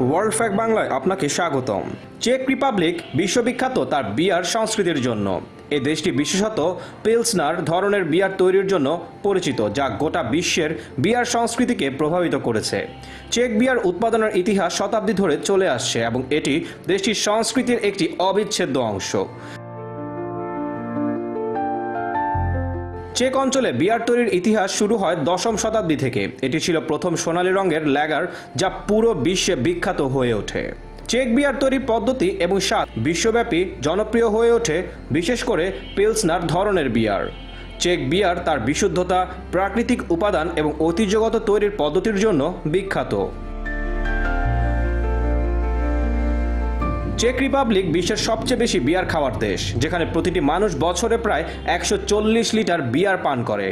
World ফ্যাক বাংলায় আপনাকে স্বাগতম। চেক রিপাবলিক বিশ্ববিখ্যাত তার বিয়ার সংস্কৃতির জন্য। এ দেশটি বিশেষত পেলসনার ধরনের বিয়ার তৈরির জন্য পরিচিত, যা গোটা বিশ্বের বিয়ার সংস্কৃতিকে প্রভাবিত করেছে। চেক বিয়ার উৎপাদনের ইতিহাস শতাব্দী ধরে চলে আসছে এবং এটি দেশটির সংস্কৃতির একটি অবিচ্ছেদ্য অংশ। চেক অঞ্চলে বিয়ার তৈরির ইতিহাস শুরু হয় দশম শতাব্দী থেকে। এটি ছিল প্রথম সোনালী রঙের ল্যাগার যা পুরো বিশ্বে বিখ্যাত হয়ে ওঠে। চেক বিয়ার তৈরির পদ্ধতি এবং স্বাদ বিশ্বব্যাপী জনপ্রিয় হয়ে ওঠে, বিশেষ করে পেলসনার ধরনের বিয়ার। চেক বিয়ার তার বিশুদ্ধতা, প্রাকৃতিক উপাদান এবং ঐতিহ্যগত তৈরির পদ্ধতির জন্য বিখ্যাত। চেক রিপাবলিক বিশ্বের সবচেয়ে বেশি বিয়ার খাওয়ার দেশ, যেখানে প্রতিটি মানুষ বছরে প্রায় একশো চল্লিশ লিটার বিয়ার পান করে।